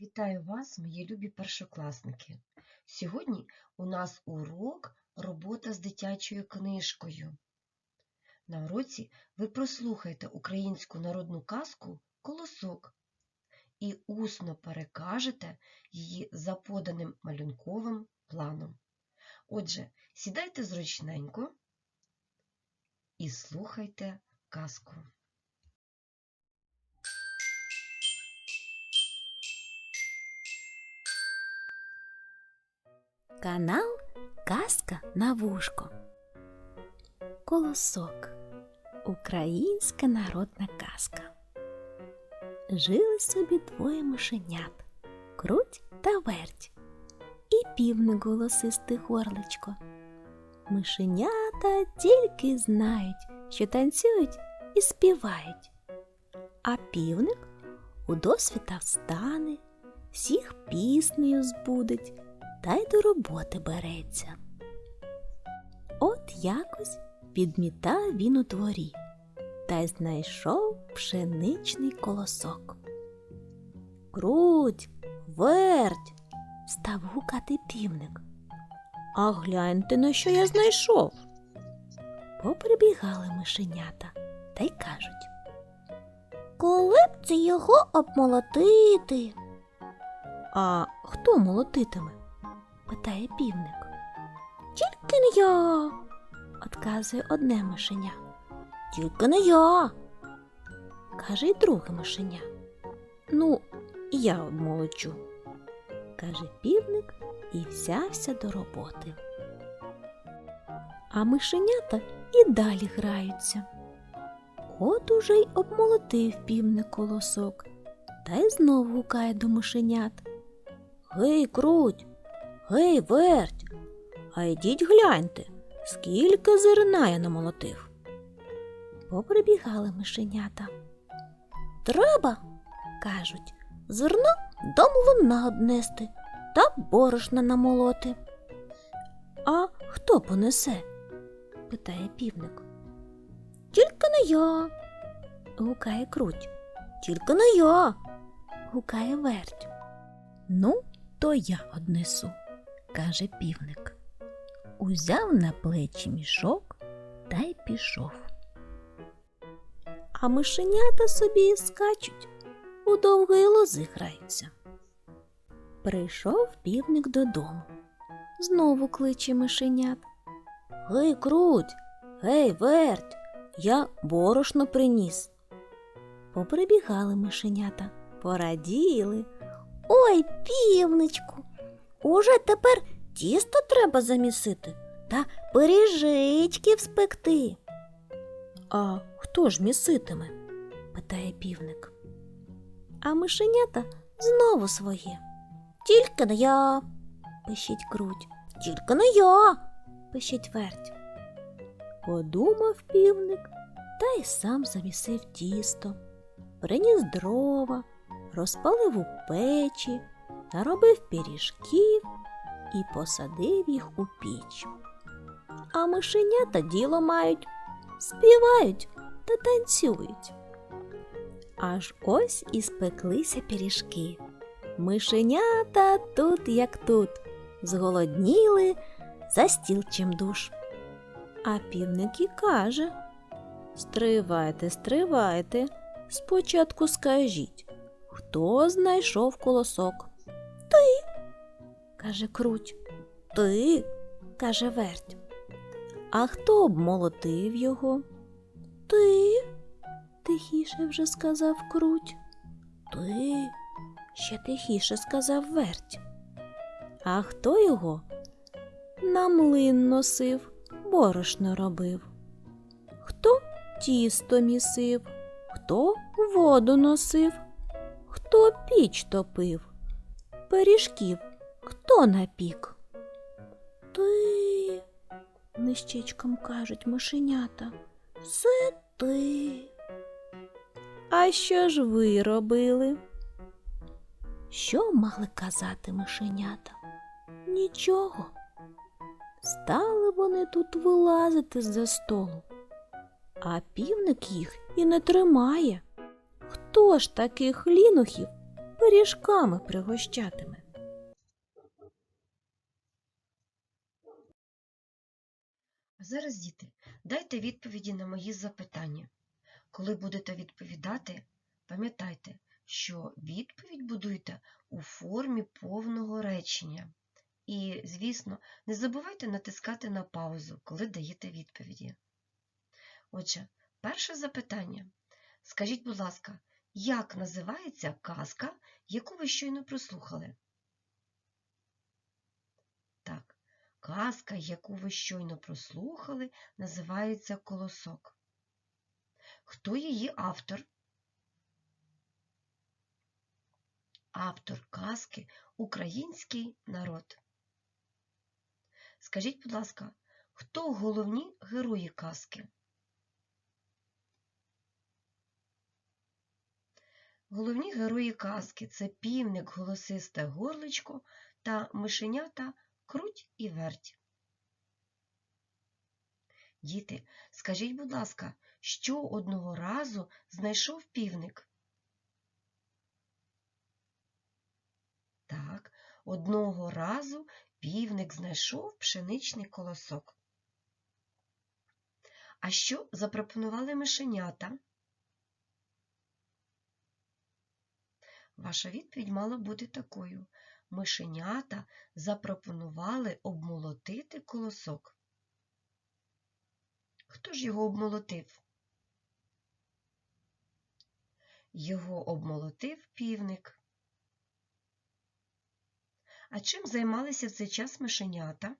Вітаю вас, мої любі першокласники. Сьогодні у нас урок робота з дитячою книжкою. На уроці ви прослухайте українську народну казку Колосок і усно перекажете її за поданим малюнковим планом. Отже, сідайте зручненько і слухайте казку. Канал Казка на вушко. Колосок. Українська народна казка. Жили собі двоє мишенят круть та верть. І півник голосисте горличко. Мишенята тільки знають, що танцюють і співають. А півник у досвіта встане, всіх піснею збудить та й до роботи береться. От якось підмітав він у дворі та й знайшов пшеничний колосок. Круть, верть, став гукати півник. А гляньте, на що я знайшов. Поприбігали мишенята та й кажуть. Коли б це його обмолотити? А хто молотитиме? Питає півник. Тільки не я, отказує одне мишеня. Тільки не я, каже й друге мишеня. Ну, я обмолочу, каже півник і взявся до роботи. А мишенята і далі граються. От уже й обмолотив півник колосок та й знов гукає до мишенят. Гей, круть, Гей, верть, а йдіть гляньте, скільки зерна я намолотив. Поприбігали мишенята. Треба, кажуть, зерно до млина однести та борошна намолоти. А хто понесе? питає півник. Тільки не я, гукає круть. Тільки не я, гукає верть. Ну, то я однесу каже півник. Узяв на плечі мішок та й пішов. А мишенята собі скачуть, у довгої лози граються. Прийшов півник додому. Знову кличе мишенят. Гей, круть, гей, верть, я борошно приніс. Поприбігали мишенята, пораділи. Ой, півничку, Уже тепер тісто треба замісити та пиріжечки вспекти. А хто ж міситиме? питає півник. А мишенята знову своє. Тільки не я, пищить круть. Тільки не я, пищить верть. Подумав півник та й сам замісив тісто, приніс дрова, розпалив у печі наробив пиріжків і посадив їх у піч. А мишенята діло мають, співають та танцюють. Аж ось і спеклися пиріжки. Мишенята тут, як тут, зголодніли за стіл чимдуж. А півник і каже Стривайте, стривайте, спочатку скажіть, хто знайшов колосок? Каже круть. Ти, каже верть. А хто обмолотив його? Ти, тихіше вже сказав круть. Ти, ще тихіше сказав верть. А хто його? На млин носив, борошно робив. Хто тісто місив, хто воду носив, хто піч топив, пиріжків Хто напік? Ти, нищечком кажуть мишенята. Це ти. А що ж ви робили? Що мали казати мишенята? Нічого. Стали вони тут вилазити з-за столу, а півник їх і не тримає. Хто ж таких лінухів пиріжками пригощатиме? А зараз, діти, дайте відповіді на мої запитання. Коли будете відповідати, пам'ятайте, що відповідь будуйте у формі повного речення. І, звісно, не забувайте натискати на паузу, коли даєте відповіді. Отже, перше запитання. Скажіть, будь ласка, як називається казка, яку ви щойно прослухали? Так, казка, яку ви щойно прослухали, називається Колосок. Хто її автор? Автор казки Український народ. Скажіть, будь ласка, хто головні герої казки? Головні герої казки це півник, голосисте горличко та мишенята круть і верть. Діти, скажіть, будь ласка, що одного разу знайшов півник? Так, одного разу півник знайшов пшеничний колосок. А що запропонували мишенята? Ваша відповідь мала бути такою. Мишенята запропонували обмолотити колосок. Хто ж його обмолотив? Його обмолотив півник. А чим займалися в цей час мишенята?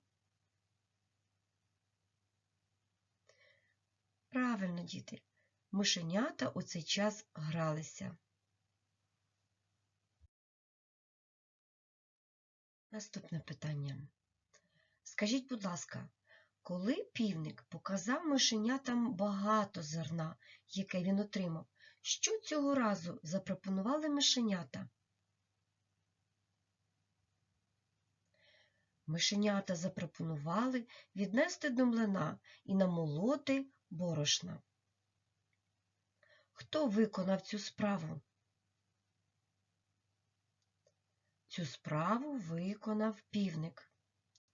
Правильно, діти, мишенята у цей час гралися. Наступне питання. Скажіть, будь ласка, коли півник показав мишенятам багато зерна, яке він отримав, що цього разу запропонували мишенята? Мишенята запропонували віднести до млина і намолоти борошна. Хто виконав цю справу? Цю справу виконав півник.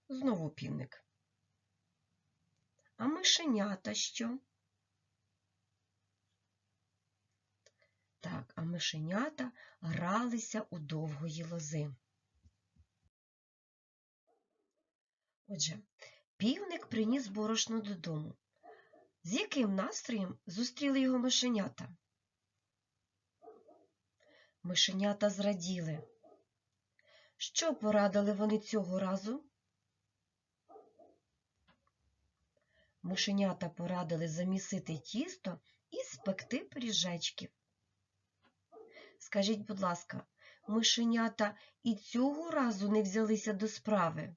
Знову півник. А мишенята що? Так, а мишенята гралися у довгої лози. Отже, півник приніс борошно додому. З яким настроєм зустріли його мишенята? Мишенята зраділи. Що порадили вони цього разу? Мишенята порадили замісити тісто і спекти пиріжечків. Скажіть, будь ласка, мишенята і цього разу не взялися до справи?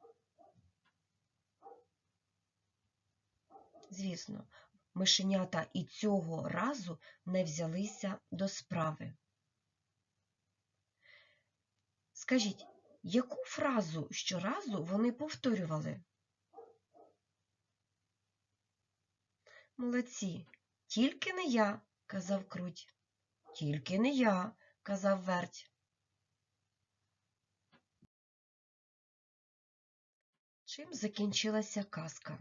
Звісно, мишенята і цього разу не взялися до справи. Скажіть, яку фразу щоразу вони повторювали? Молодці, тільки не я, казав круть. Тільки не я, казав верть. Чим закінчилася казка?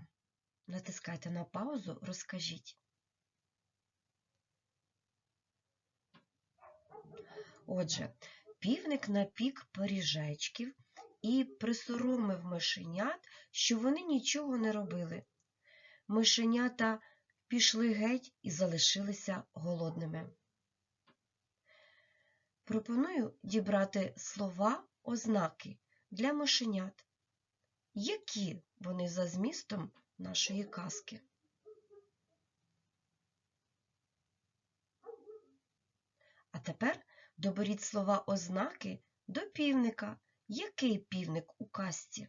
Натискайте на паузу, розкажіть. Отже, півник напік пиріжечків і присоромив мишенят, що вони нічого не робили. Мишенята пішли геть і залишилися голодними. Пропоную дібрати слова ознаки для мишенят. Які вони за змістом нашої казки? А тепер доберіть слова ознаки до півника. Який півник у казці?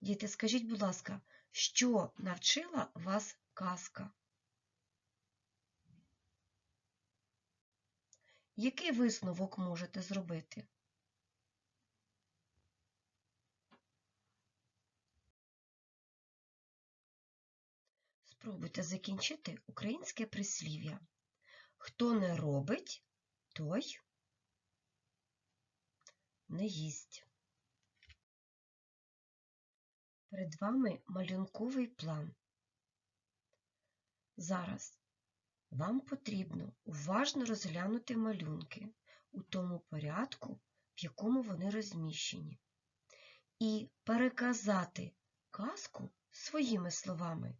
Діти, скажіть, будь ласка, що навчила вас казка? Який висновок можете зробити? Спробуйте закінчити українське прислів'я. Хто не робить, той не їсть. Перед вами малюнковий план. Зараз вам потрібно уважно розглянути малюнки у тому порядку, в якому вони розміщені, і переказати казку своїми словами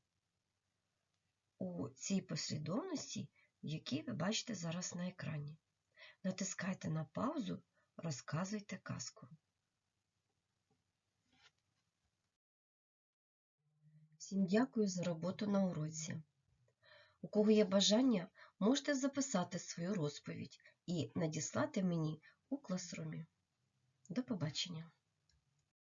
у цій послідовності, які ви бачите зараз на екрані. Натискайте на паузу, розказуйте казку. Всім дякую за роботу на уроці. У кого є бажання, можете записати свою розповідь і надіслати мені у класрумі. До побачення!